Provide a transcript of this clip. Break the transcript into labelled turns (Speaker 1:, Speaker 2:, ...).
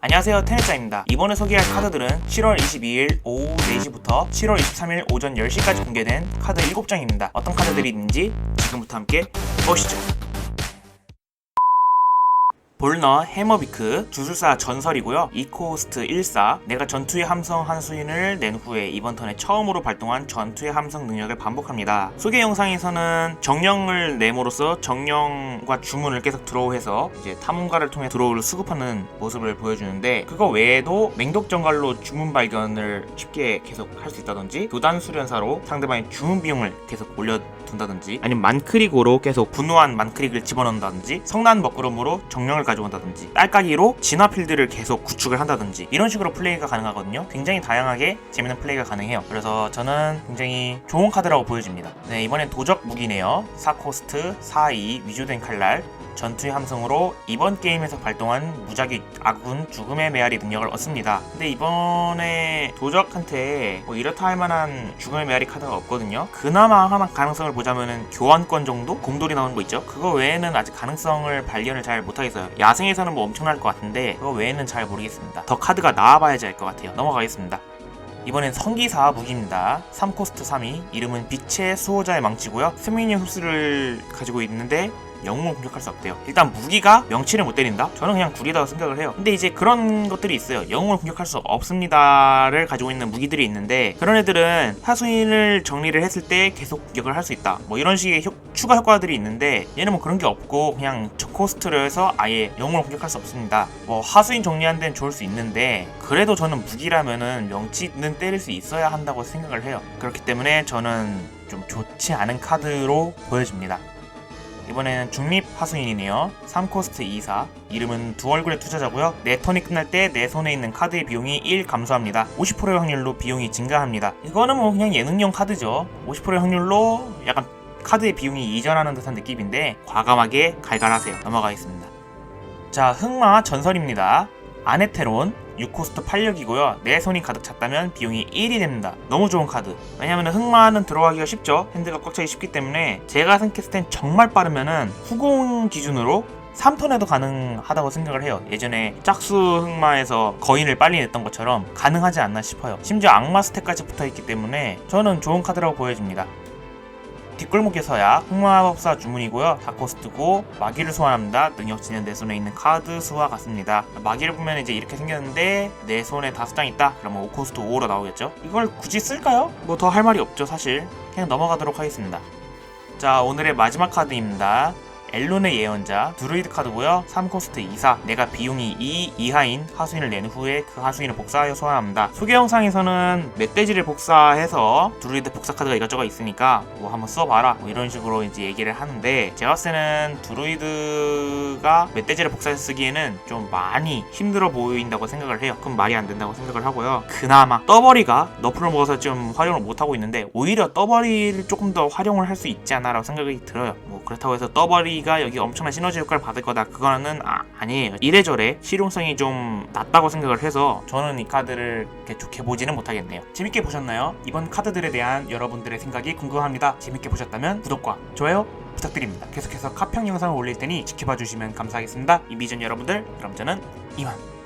Speaker 1: 안녕하세요 테네짜입니다. 이번에 소개할 카드들은 7월 22일 오후 4시부터 7월 23일 오전 10시까지 공개된 카드 7장입니다. 어떤 카드들이 있는지 지금부터 함께 보시죠 볼너 해머비크 주술사 전설이고요. 이코스트 14 내가 전투의 함성 한 수인을 낸 후에 이번 턴에 처음으로 발동한 전투의 함성 능력을 반복합니다. 소개 영상에서는 정령을 내므로써 정령과 주문을 계속 드로우해서 이제 탐험가를 통해 드로우를 수급하는 모습을 보여주는데 그거 외에도 맹독 정갈로 주문 발견을 쉽게 계속 할 수 있다든지 교단 수련사로 상대방의 주문 비용을 계속 올려둔다든지 아니면 만크릭으로 계속 분노한 만크릭을 집어넣는다든지 성난 먹구름으로 정령을 가져온다든지 딸까기로 진화 필드를 계속 구축을 한다든지 이런 식으로 플레이가 가능하거든요. 굉장히 다양하게 재밌는 플레이가 가능해요. 그래서 저는 굉장히 좋은 카드라고 보여집니다. 네 이번엔 도적 무기네요. 4코스트 4이 위조된 칼날 전투의 함성으로 이번 게임에서 발동한 무작위 아군 죽음의 메아리 능력을 얻습니다. 근데 이번에 도적한테 뭐 이렇다 할 만한 죽음의 메아리 카드가 없거든요. 그나마 하나 가능성을 보자면은 교환권 정도? 곰돌이 나오는 거 있죠? 그거 외에는 아직 가능성을 발견을 잘 못하겠어요. 야생에서는 뭐 엄청날 것 같은데 그거 외에는 잘 모르겠습니다. 더 카드가 나와봐야지 알 것 같아요. 넘어가겠습니다. 이번엔 성기사 무기입니다. 3코스트 3위 이름은 빛의 수호자의 망치고요. 스미니의 흡수를 가지고 있는데 영웅을 공격할 수 없대요. 일단 무기가 명치를 못 때린다? 저는 그냥 구리다고 생각을 해요. 근데 이제 그런 것들이 있어요. 영웅을 공격할 수 없습니다를 가지고 있는 무기들이 있는데 그런 애들은 하수인을 정리를 했을 때 계속 공격을 할 수 있다. 뭐 이런 식의 효- 추가 효과들이 있는데 얘는 뭐 그런 게 없고 그냥 저코스트를 해서 아예 영웅을 공격할 수 없습니다. 뭐 하수인 정리한 데는 좋을 수 있는데 그래도 저는 무기라면은 명치는 때릴 수 있어야 한다고 생각을 해요. 그렇기 때문에 저는 좀 좋지 않은 카드로 보여집니다. 이번에는 중립 하수인이네요. 3코스트 24. 이름은 두 얼굴의 투자자고요. 내 턴이 끝날 때 내 손에 있는 카드의 비용이 1 감소합니다. 50%의 확률로 비용이 증가합니다. 이거는 뭐 그냥 예능용 카드죠. 50%의 확률로 약간 카드의 비용이 이전하는 듯한 느낌인데 과감하게 갈갈하세요. 넘어가겠습니다. 자, 흑마 전설입니다. 아네테론 6코스트 8력이고요. 내 손이 가득 찼다면 비용이 1이 됩니다. 너무 좋은 카드. 왜냐면 흑마는 들어가기가 쉽죠. 핸드가 꽉 차기 쉽기 때문에 제가 생각했을 땐 정말 빠르면은 후공 기준으로 3턴에도 가능하다고 생각을 해요. 예전에 짝수 흑마에서 거인을 빨리 냈던 것처럼 가능하지 않나 싶어요. 심지어 악마 스택까지 붙어 있기 때문에 저는 좋은 카드라고 보여집니다. 뒷골목의 서약, 흑마법사 주문이고요. 다코스트고 마기를 소환합니다. 능력 지는 내 손에 있는 카드 수와 같습니다. 마기를 보면 이제 이렇게 생겼는데 내 손에 다섯 장 있다. 그러면 5코스트 5로 나오겠죠? 이걸 굳이 쓸까요? 뭐 더 할 말이 없죠, 사실. 그냥 넘어가도록 하겠습니다. 자, 오늘의 마지막 카드입니다. 엘론의 예언자 드루이드 카드고요. 3코스트 24 내가 비용이 2 이하인 하수인을 낸 후에 그 하수인을 복사하여 소환합니다. 소개 영상에서는 멧돼지를 복사해서 드루이드 복사 카드가 이것저것 있으니까 뭐 한번 써봐라. 뭐 이런 식으로 이제 얘기를 하는데 제가 때는 드루이드가 멧돼지를 복사해서 쓰기에는 좀 많이 힘들어 보인다고 생각을 해요. 그럼 말이 안 된다고 생각을 하고요. 그나마 떠버리가 너프를 먹어서 좀 활용을 못하고 있는데 오히려 떠버리를 조금 더 활용을 할 수 있지 않나 라고 생각이 들어요. 뭐 그렇다고 해서 떠버 리가 여기 엄청난 시너지 효과를 받을 거다. 그거는 아, 아니에요. 이래저래 실용성이 좀 낮다고 생각을 해서 저는 이 카드를 이렇게 좋게 보지는 못하겠네요. 재밌게 보셨나요? 이번 카드들에 대한 여러분들의 생각이 궁금합니다. 재밌게 보셨다면 구독과 좋아요 부탁드립니다. 계속해서 카평 영상을 올릴 테니 지켜봐 주시면 감사하겠습니다. 이비전 여러분들 그럼 저는 이만